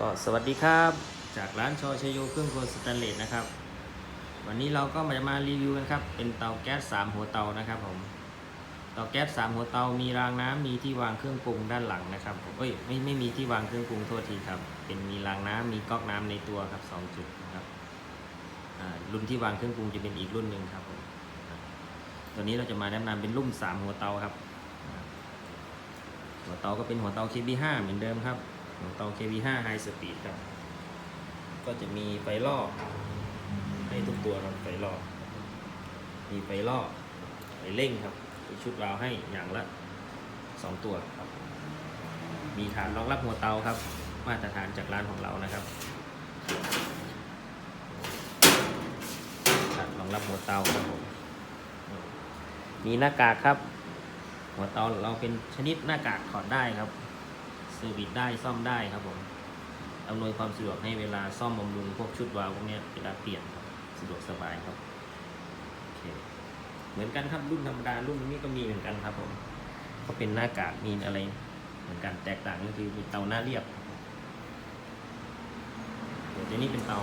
ก็สวัสดีครับ จากร้านชอชโยเครื่องครัวสแตนเลสนะครับ วันนี้เราก็มาจะมารีวิวกันครับ เป็นเตาแก๊ส3หัวเตานะครับผมเตาแก๊ส3หัวเตามีรางน้ำมีที่วางเครื่องปรุงด้านหลังนะครับผมเอ้ยไม่ไม่มีที่วางเครื่องปรุงโทษทีครับ เป็นมีรางน้ำมีก๊อกน้ำในตัวครับสองจุดนะครับรุ่นที่วางเครื่องปรุงจะเป็นอีกรุ่นหนึ่งครับผมตัวนี้เราจะมาแนะนำเป็นรุ่น3หัวเตาครับหัวเตาก็เป็นหัวเตา KB5 เหมือนเดิมครับ หัวเตา KB5 High Speed ครับ ก็จะมีไฟล่อให้ทุกตัวครับไฟล่อมีไฟล่อไฟเร่งครับมีชุดราวให้อย่างละ 2 ตัวครับ มีฐานรองรับหัวเตาครับ มาตรฐานจากร้านของเรานะครับฐานรองรับหัวเตาครับผมมีหน้ากากครับ หัวเตาเราเป็นชนิดหน้ากากถอดได้ครับ เซอร์วิสได้ซ่อมได้ครับผมอำนวยความสะดวกให้เวลาซ่อมบำรุงพวกชุดวาล์วพวกนี้เวลาเปลี่ยนครับสะดวกสบายครับโอเคเหมือนกันครับรุ่นธรรมดารุ่นนี้ก็มีเหมือนกันครับผมก็เป็นหน้ากากมีอะไร เหมือนกันแตกต่างก็คือมีเตาหน้าเรียบเดี๋ยวนี้เป็นเตา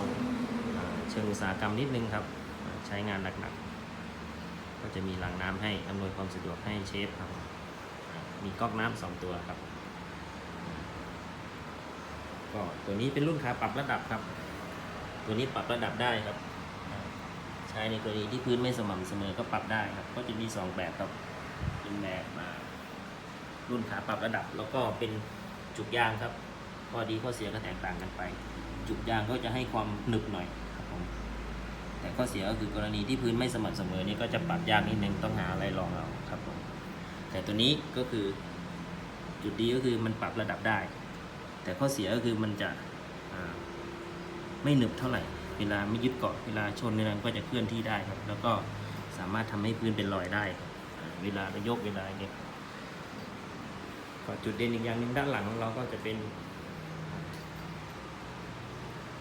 เชิงอุตสาหกรรมนิดนึงครับใช้งานหนักๆก็จะมีรางน้ำให้อำนวยความสะดวกให้เชฟครับมีก๊อกน้ำสองตัวครับ ก็ตัวนี้เป็นรุ่นขาปรับระดับครับ ตัวนี้ปรับระดับได้ครับ ใช้ในกรณีที่พื้นไม่สม่ำเสมอก็ปรับได้ครับ ก็จะมีสองแบบครับเป็นแบบมา รุ่นขาปรับระดับ แล้วก็เป็นจุกยางครับข้อดีข้อเสียก็แตกต่างกันไป จุกยางก็จะให้ความหนึบหน่อยครับผมแต่ข้อเสียก็คือกรณีที่พื้นไม่สม่ำเสมอนี่ก็จะปรับยากนิดนึงต้องหาอะไรรองเอาครับผมแต่ตัวนี้ก็คือจุดดีก็คือมันปรับระดับได้ แต่ข้อเสียก็คือมันจะไม่หนึบเท่าไหร่ เวลาไม่ยึดเกาะเวลาชนนี่ยก็จะเคลื่อนที่ได้ครับ แล้วก็สามารถทำให้พื้นเป็นรอยได้เวลาเรายกเวลาอย่างเงี้ยก็จุดเด่นอีกอย่างหนึ่งด้านหลังของเราก็จะเป็น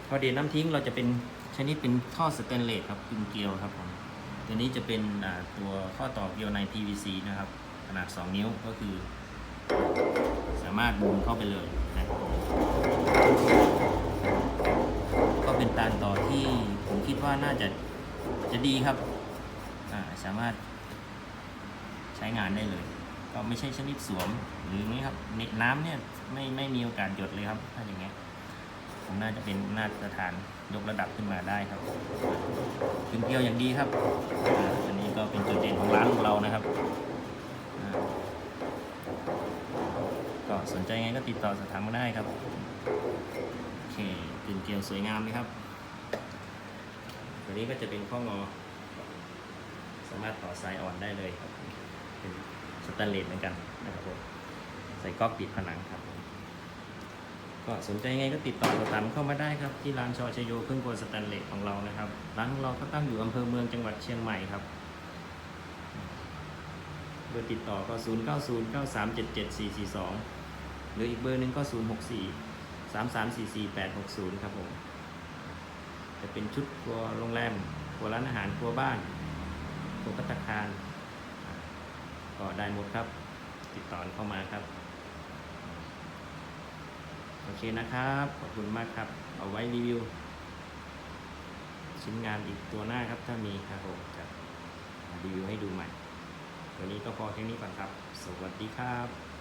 พอเดนน้ำทิ้งเราจะเป็นชนิดเป็นท่อสแตนเลสครับกึ่งเกลียวครับผมตัวนี้จะเป็นตัวข้อต่อเกลียวใน PVC นะครับ ขนาด 2 นิ้วก็คือ สามารถบูมเข้าไปเลย นะก็เป็นการต่อที่ผมคิดว่าน่าจะจะดีครับาสามารถใช้งานได้เลย ก็ไม่ใช่ชนิดสวมหรือนี้ครับเนน้ำเนี่ยไม่ไม่มีโอกาสหยดเลยครับถ้าอย่างเงี้ยผมน่าจะเป็นมาตรฐานยกระดับขึ้นมาได้ครับถึงเกลียวอย่างดีครับอ,อันนี้ก็เป็นจุดเด่นของร้านของเรานะครับ ก็สนใจไงก็ติดต่อสอบถามมาได้ครับโอเคกึ่งเกลียวสวยงามเลยครับตัวนี้ก็จะเป็นข้องอ สามารถต่อสายอ่อนได้เลยครับเป็นสแตนเลสเหมือนกันนะครับผมใส่ก๊อกติดผนังครับ ก็สนใจไงก็ติดต่อสอบถามเข้ามาได้ครับ ที่ร้านชอชโยเครื่องครัวสแตนเลสของเรานะครับ ร้านของเราก็ตั้งอยู่อำเภอเมืองจังหวัดเชียงใหม่ครับ เบอร์ติดต่อก็ 0 9 0 9 3 7 7 4 4 2 หรืออีกเบอร์หนึ่งก็ 0 6 4 3 3 4 4 8 6 0 ครับผม จะเป็นชุดครัวโรงแรมครัวร้านอาหารครัวบ้านครัวพัตตาคาร ก็ได้หมดครับ ติดต่อเข้ามาครับ โอเคนะครับ ขอบคุณมากครับ เอาไว้รีวิว ชิ้นงานอีกตัวหน้าครับถ้ามีครับผมจะรีวิวให้ดูใหม่ วันนี้ก็พอแค่นี้ก่อนครับ สวัสดีครับ